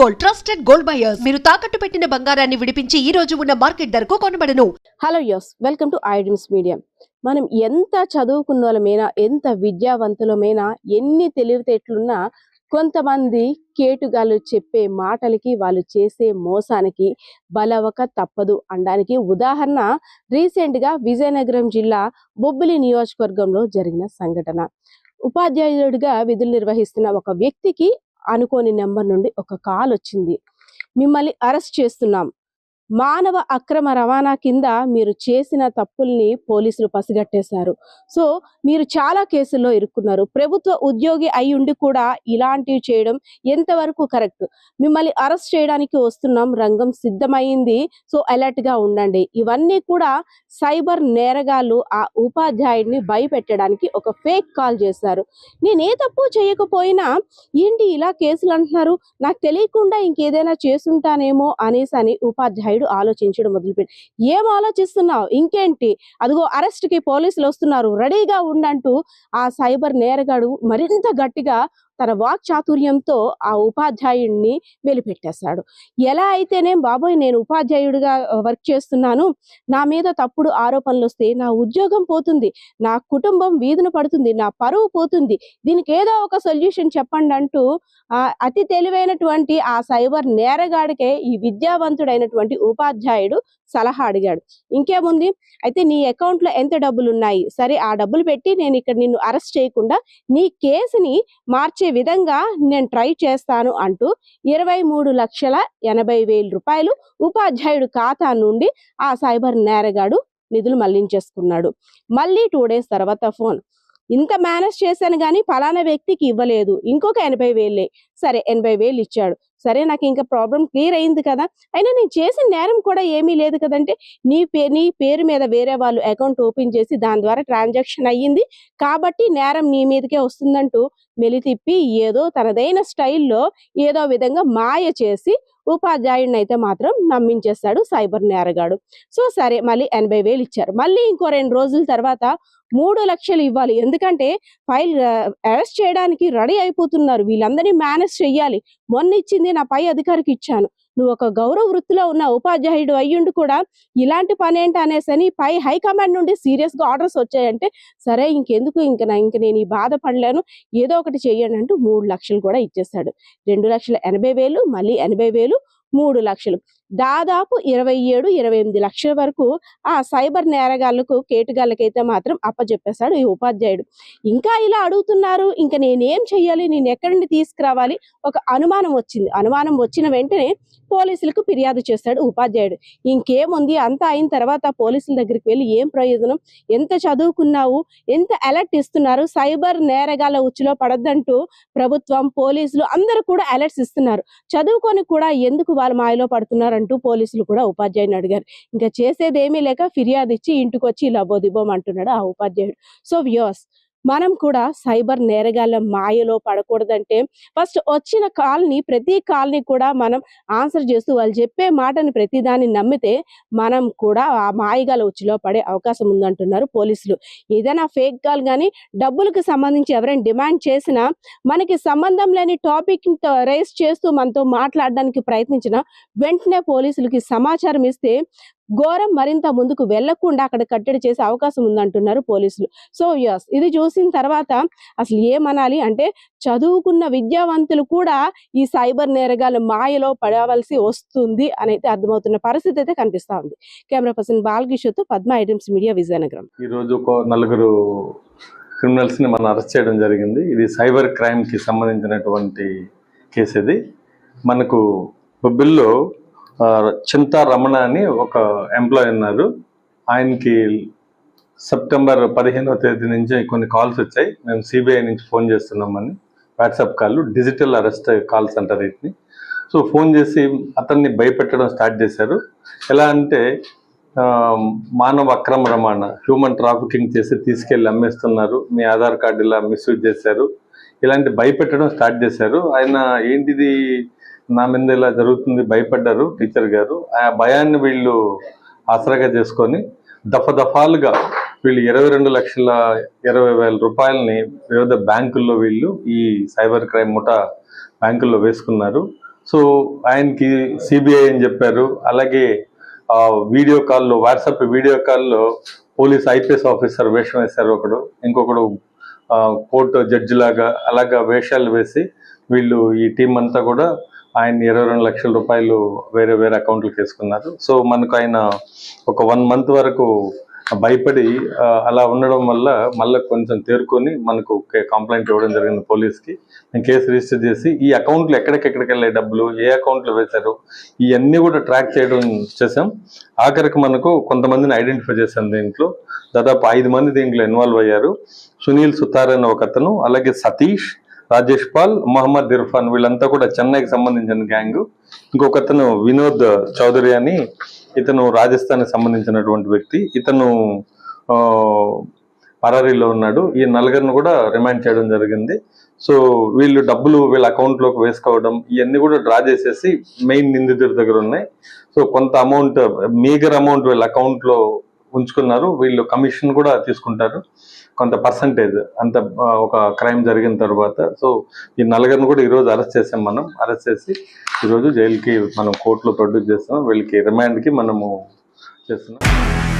Gold trusted gold buyers మీరు తాకట్టు పెట్టిన బంగారాన్ని విడిపించి ఈ రోజు ఉన్న మార్కెట్ ధరకు కొనబడను. హలో యోస్ వెల్కమ్ టు ఐడ్రీమ్స్ మీడియా మనం ఎంత చదువుకున్నోళ్ళమైనా ఎంత విద్యావంతులమైనా ఎన్ని తెలివితేటలున్నా కొంతమంది కేటుగాళ్ళు చెప్పే మాటలకి వాళ్ళు చేసే మోసానికి బలవక తప్పదు అనడానికి ఉదాహరణ రీసెంట్గా విజయనగరం జిల్లా బొబ్బిలి నియోజకవర్గంలో జరిగిన సంఘటన. ఉపాధ్యాయుడిగా విధులు నిర్వహిస్తున్న ఒక వ్యక్తికి అనుకోని నెంబర్ నుండి ఒక కాల్ వచ్చింది. మిమ్మల్ని అరెస్ట్ చేస్తున్నాం. మానవ అక్రమ రవాణా కింద మీరు చేసిన తప్పుల్ని పోలీసులు పసిగట్టేశారు. సో మీరు చాలా కేసుల్లో ఇరుక్కున్నారు. ప్రభుత్వ ఉద్యోగి అయి ఉండి కూడా ఇలాంటివి చేయడం ఎంతవరకు కరెక్ట్? మిమ్మల్ని అరెస్ట్ చేయడానికి వస్తున్నాం రంగం సిద్ధమైంది సో అలర్ట్గా ఉండండి. ఇవన్నీ కూడా సైబర్ నేరగాళ్ళు ఆ ఉపాధ్యాయుడిని భయపెట్టడానికి ఒక ఫేక్ కాల్ చేశారు. నేను ఏ తప్పు చేయకపోయినా ఏంటి ఇలా కేసులు అంటున్నారు? నాకు తెలియకుండా ఇంకేదైనా చేసుంటానేమో అనేసి అని ఉపాధ్యాయుడు ఆలోచించడం మొదలుపెట్టి. ఏం ఆలోచిస్తున్నావు? ఇంకేంటి? అదిగో అరెస్ట్కి పోలీసులు వస్తున్నారు. రెడీగా ఉండంటూ ఆ సైబర్ నేరగాడు మరింత గట్టిగా తన వాక్ చాతుర్యంతో ఆ ఉపాధ్యాయుడిని వెలిపెట్టేశాడు ఎలా అయితేనే బాబోయ్ నేను ఉపాధ్యాయుడిగా వర్క్ చేస్తున్నాను. నా మీద తప్పుడు ఆరోపణలు వస్తే నా ఉద్యోగం పోతుంది. నా కుటుంబం వీధున పడుతుంది. నా పరువు పోతుంది. దీనికి ఏదో ఒక సొల్యూషన్ చెప్పండి అంటూ ఆ అతి తెలివైనటువంటి ఆ సైబర్ నేరగాడికే ఈ విద్యావంతుడైనటువంటి ఉపాధ్యాయుడు సలహా అడిగాడు. ఇంకేముంది? అయితే నీ అకౌంట్లో ఎంత డబ్బులు ఉన్నాయి సరే ఆ డబ్బులు పెట్టి నేను ఇక్కడ నిన్ను అరెస్ట్ చేయకుండా నీ కేసుని మార్చే విధంగా నేను ట్రై చేస్తాను అంటూ ఇరవై మూడు లక్షల ఎనభై వేల రూపాయలు ఉపాధ్యాయుడు ఖాతా నుండి ఆ సైబర్ నేరగాడు నిధులు మళ్ళించేసుకున్నాడు. మళ్ళీ టూ డేస్ తర్వాత ఫోన్. ఇంత మేనేజ్ చేశాను కానీ ఫలానా వ్యక్తికి ఇవ్వలేదు. ఇంకొక ఎనభై వేలే. సరే ఎనభై వేలు ఇచ్చాడు. సరే నాకు ఇంకా ప్రాబ్లం క్లియర్ అయింది కదా. అయినా నేను చేసిన నేరం కూడా ఏమీ లేదు కదంటే నీ పే నీ పేరు మీద వేరే వాళ్ళు అకౌంట్ ఓపెన్ చేసి దాని ద్వారా ట్రాన్సాక్షన్ అయ్యింది. కాబట్టి నేరం నీ మీదకే వస్తుందంటూ మెలితిప్పి ఏదో తనదైన స్టైల్లో ఏదో విధంగా మాయ చేసి ఉపాధ్యాయుడిని అయితే మాత్రం నమ్మించేస్తాడు సైబర్ నేరగాడు. సో సరే మళ్ళీ ఎనభై వేలు ఇచ్చారు. మళ్ళీ ఇంకో రెండు రోజుల తర్వాత మూడు లక్షలు ఇవ్వాలి. ఎందుకంటే ఫైల్ అరెస్ట్ చేయడానికి రెడీ అయిపోతున్నారు. వీళ్ళందరినీ మేనేజ్ చెయ్యాలి. మొన్న ఇచ్చింది నా పై అధికారికి ఇచ్చాను. నువ్వు ఒక గౌరవ వృత్తిలో ఉన్న ఉపాధ్యాయుడు అయ్యుండి కూడా ఇలాంటి పని ఏంటి అనేసని పై హైకమాండ్ నుండి సీరియస్గా ఆర్డర్స్ వచ్చాయంటే సరే ఇంకెందుకు ఇంక ఇంక నేను ఈ బాధపడలేను ఏదో ఒకటి చేయండి అంటూ మూడు లక్షలు కూడా ఇచ్చేస్తాడు. రెండు లక్షల ఎనభై వేలు మళ్ళీ ఎనభై వేలు మూడు లక్షలు. దాదాపు ఇరవై ఏడు ఇరవై ఎనిమిది లక్షల వరకు ఆ సైబర్ నేరగాళ్ళకు కేటుగాళ్ళకైతే మాత్రం అప్పచెప్పేశాడు ఈ ఉపాధ్యాయుడు. ఇంకా ఇలా అడుగుతున్నారు ఇంకా నేనేం చెయ్యాలి నేను ఎక్కడి నుండి తీసుకురావాలి? ఒక అనుమానం వచ్చింది. అనుమానం వచ్చిన వెంటనే పోలీసులకు ఫిర్యాదు చేస్తాడు ఉపాధ్యాయుడు. ఇంకేముంది? అంతా అయిన తర్వాత పోలీసుల దగ్గరికి వెళ్ళి ఏం ప్రయోజనం? ఎంత చదువుకున్నావు? ఎంత అలర్ట్ ఇస్తున్నారు? సైబర్ నేరగాల ఉచ్చులో పడద్దంటూ ప్రభుత్వం పోలీసులు అందరూ కూడా అలర్ట్స్ ఇస్తున్నారు. చదువుకొని కూడా ఎందుకు వాళ్ళు మాయలో పడుతున్నారు అంటూ పోలీసులు కూడా ఉపాధ్యాయుని అడిగారు. ఇంకా చేసేది ఏమీ లేక ఫిర్యాదు ఇచ్చి ఇంటికి వచ్చి ఇలా బొదిబోమంటున్నాడు ఆ ఉపాధ్యాయుడు. సో వ్యూస్ మనం కూడా సైబర్ నేరగాళ్ళ మాయలో పడకూడదంటే ఫస్ట్ వచ్చిన కాల్ని ప్రతి కాల్ని కూడా మనం ఆన్సర్ చేస్తూ వాళ్ళు చెప్పే మాటని ప్రతి దాన్ని నమ్మితే మనం కూడా ఆ మాయగాల ఉచ్చులో పడే అవకాశం ఉందంటున్నారు పోలీసులు. ఏదైనా ఫేక్ కాల్ కానీ డబ్బులకు సంబంధించి ఎవరైనా డిమాండ్ చేసినా మనకి సంబంధం లేని టాపిక్ రేస్ చేస్తూ మనతో మాట్లాడడానికి ప్రయత్నించిన వెంటనే పోలీసులకి సమాచారం ఇస్తే ఘోరం మరింత ముందుకు వెళ్ళకుండా అక్కడ కట్టడి చేసే అవకాశం ఉందంటున్నారు పోలీసులు. సో యస్ ఇది చూసిన తర్వాత అసలు ఏమనాలి అంటే చదువుకున్న విద్యావంతులు కూడా ఈ సైబర్ నేరగాల మాయలో పడవలసి వస్తుంది అని అయితే అర్థమవుతున్న పరిస్థితి అయితే కనిపిస్తా ఉంది. కెమెరా పర్సన్ బాలకిషోర్తో పద్మ ఐటమ్స్ మీడియా విజయనగరం. ఈరోజు నలుగురు క్రిమినల్స్ని మనం అరెస్ట్ చేయడం జరిగింది. ఇది సైబర్ క్రైమ్కి సంబంధించినటువంటి కేసు ఇది. మనకు బిల్లో చింతా రమణ అని ఒక ఎంప్లాయ్ ఉన్నారు. ఆయనకి సెప్టెంబర్ పదిహేనవ తేదీ నుంచి కొన్ని కాల్స్ వచ్చాయి. మేము సిబిఐ నుంచి ఫోన్ చేస్తున్నామని. WhatsApp call digital arrest calls అంటారు వీటిని. సో ఫోన్ చేసి అతన్ని భయపెట్టడం స్టార్ట్ చేశారు. ఎలా అంటే మానవ అక్రమ రవాణా హ్యూమన్ ట్రాఫికింగ్ చేసి తీసుకెళ్ళి అమ్మేస్తున్నారు. మీ ఆధార్ కార్డు ఇలా మిస్యూజ్ చేశారు. ఇలాంటి భయపెట్టడం స్టార్ట్ చేశారు. ఆయన ఏంటిది నా మీద ఇలా జరుగుతుంది భయపడ్డారు టీచర్ గారు. ఆ భయాన్ని వీళ్ళు ఆసరాగా చేసుకొని దఫ దఫాలుగా వీళ్ళు ఇరవై రెండు లక్షల ఇరవై వేల రూపాయలని వివిధ బ్యాంకుల్లో వీళ్ళు ఈ సైబర్ క్రైమ్ ముఠా బ్యాంకుల్లో వేసుకున్నారు. సో ఆయనకి సిబిఐ అని చెప్పారు. అలాగే వీడియో కాల్లో వాట్సాప్ వీడియో కాల్లో పోలీస్ ఐపీఎస్ ఆఫీసర్ వేషం వేశారు ఒకడు. ఇంకొకడు కోర్టు జడ్జి లాగా అలాగా వేషాలు వేసి వీళ్ళు ఈ టీం అంతా కూడా ఆయన ఇరవై రెండు లక్షల రూపాయలు వేరే వేరే అకౌంట్లకు వేసుకున్నారు. సో మనకు ఆయన ఒక వన్ మంత్ వరకు భయపడి అలా ఉండడం వల్ల మళ్ళీ కొంచెం తేరుకొని మనకు కంప్లైంట్ ఇవ్వడం జరిగింది పోలీస్కి. నేను కేసు రిజిస్టర్ చేసి ఈ అకౌంట్లు ఎక్కడికెక్కడికి వెళ్ళే డబ్బులు ఏ అకౌంట్లో వేశారు ఇవన్నీ కూడా ట్రాక్ చేయడం చేసాం ఆఖరికి మనకు కొంతమందిని ఐడెంటిఫై చేశాం దీంట్లో. దాదాపు ఐదు మంది దీంట్లో ఇన్వాల్వ్ అయ్యారు. సునీల్ సుతార్ అనే ఒక అతను అలాగే సతీష్ రాజేష్ పాల్ మొహమ్మద్ ఇర్ఫాన్ వీళ్ళంతా కూడా చెన్నైకి సంబంధించిన గ్యాంగ్. ఇంకొకతను వినోద్ చౌదరి అని ఇతను రాజస్థాన్కి సంబంధించినటువంటి వ్యక్తి. ఇతను పరారీలో ఉన్నాడు. ఈ నలుగురిని కూడా రిమాండ్ చేయడం జరిగింది. సో వీళ్ళు డబ్బులు వీళ్ళ అకౌంట్లోకి వేసుకోవడం ఇవన్నీ కూడా డ్రా చేసేసి మెయిన్ నిందితుడి దగ్గర ఉన్నాయి. సో కొంత అమౌంట్ మీగర్ అమౌంట్ వీళ్ళ అకౌంట్లో ఉంచుకున్నారు. వీళ్ళు కమిషన్ కూడా తీసుకుంటారు. కొంత పర్సంటేజ్ అంత ఒక క్రైమ్ జరిగిన తర్వాత. సో ఈ నలుగురిని కూడా ఈరోజు అరెస్ట్ చేసాం మనం. అరెస్ట్ చేసి ఈరోజు జైలుకి మనం కోర్టులో ప్రొడ్యూస్ చేస్తున్నాం. వీళ్ళకి రిమాండ్కి మనము చేస్తున్నాం.